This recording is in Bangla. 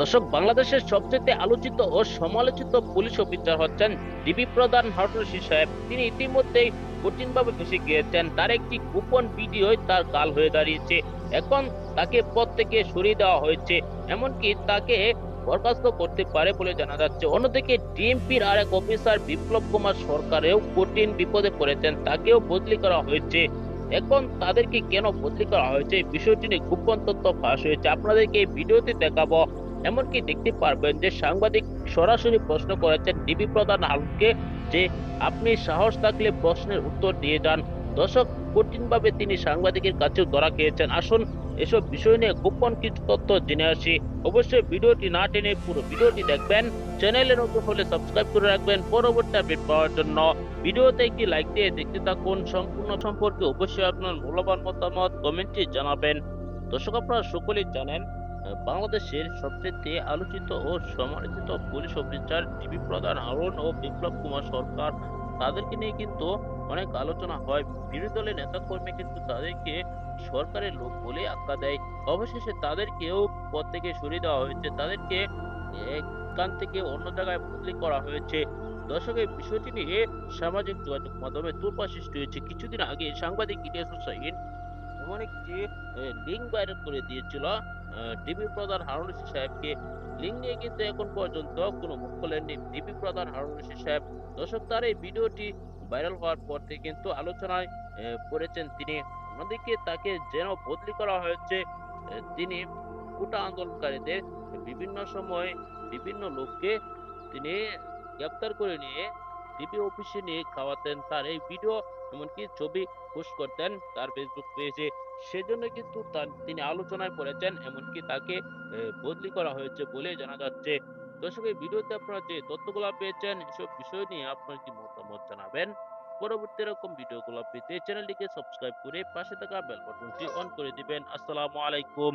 দর্শক, বাংলাদেশের সবচেয়ে আলোচিত ও সমালোচিত পুলিশ অফিসার হচ্ছেন ডিবি প্রধান হারুন সাহেব। তিনি ইতিমধ্যেই কঠিনভাবে ফেসে গিয়েছেন। তার একটি গোপন ভিডিও তার কাল হয়ে দাঁড়িয়েছে। এখন তাকে পদ থেকে সরিয়ে দেওয়া হয়েছে। এমনকি তাকে বরখাস্ত করতে পারে বলে জানা যাচ্ছে। অন্যদিকে ডিএমপির আর এক অফিসার বিপ্লব কুমার সরকারেও কঠিন বিপদে পড়েছেন। তাকেও বদলি করা হয়েছে। এখন তাদেরকে কেন বদলি করা হয়েছে? বিষয়টি নিয়ে গোপন তথ্য ফাঁস হয়েছে। আপনাদেরকে এই ভিডিওতে দেখাবো। এমনকি দেখতে পারবেন যে সাংবাদিক সরাসরি প্রশ্ন করেছেন ডিবি প্রধান হারুনকে যে আপনি সাহস থাকলে প্রশ্নের উত্তর দিয়ে যান। দর্শক, কঠিনভাবে তিনি সাংবাদিকের কাছেও ধরা খেয়েছেন। আসুন, এসব বিষয় নিয়ে গোপন কিছু তথ্য জেনে আসি। অবশ্যই ভিডিওটি না টেনে পুরো ভিডিওটি দেখবেন। চ্যানেলে নতুন হলে সাবস্ক্রাইব করে রাখবেন। পরবর্তী আপডেট পাওয়ার জন্য ভিডিওতে একটি লাইক দিয়ে দেখতে থাকুন। সম্পূর্ণ সম্পর্কে অবশ্যই আপনার মূল্যবান মতামত কমেন্টে জানাবেন। দর্শক, আপনারা সকলেই জানেন বাংলাদেশের সবচেয়ে আলোচিত ও সমালোচিত পুলিশ অফিসার ডিবি প্রধান হারুন ও বিপ্লব কুমার সরকার। তাদেরকে নিয়ে কিন্তু অনেক আলোচনা হয়। বিরোধী দলের নেতা কর্মী কিন্তু তাদেরকে সরকারের লোক বলে আখ্যা দেয়। অবশেষে তাদেরকেও পদ থেকে সরিয়ে দেওয়া হয়েছে। তাদেরকে এখান থেকে অন্য জায়গায় বদলি করা হয়েছে। দর্শক এই বিষয়টি নিয়ে সামাজিক যোগাযোগ মাধ্যমে তোলপা সৃষ্টি হয়েছে। কিছুদিন আগে সাংবাদিক ইলিয়াস হোসাইন এমন একটি লিঙ্ক ভাইরাল করে দিয়েছিল ডিবি প্রধান হারুন রশিদ সাহেবকে। লিঙ্ক নিয়ে কিন্তু এখন পর্যন্ত কোনো মুখ খোলেননি ডিবি প্রধান হারুন রশিদ সাহেব। দর্শক, তার এই ভিডিওটি ভাইরাল হওয়ার পর থেকে কিন্তু আলোচনায় পড়েছেন তিনি। অন্যদিকে তাকে যেন বদলি করা হয়েছে তিনি কোটা আন্দোলনকারীদের বিভিন্ন সময় বিভিন্ন লোককে তিনি গ্রেপ্তার করে নিয়ে ডিবি অফিসে নিয়ে খাওয়াতেন, তার এই ভিডিও এমনকি ছবি পোস্ট করতেন তার ফেসবুক পেজে। সেজন্য কিন্তু তিনি আলোচনায় পড়েছেন, এমনকি তাকে বদলি করা হয়েছে বলে জানা যাচ্ছে। দর্শক, এই ভিডিওতে আপনারা যে তথ্যগুলো পেয়েছেন, এসব বিষয় নিয়ে আপনার কি মতামত জানাবেন? পরবর্তী এরকম ভিডিওগুলো পেতে চ্যানেলটিকে সাবস্ক্রাইব করে পাশে থাকা বেল বাটনটি অন করে দিবেন। আসসালামু আলাইকুম।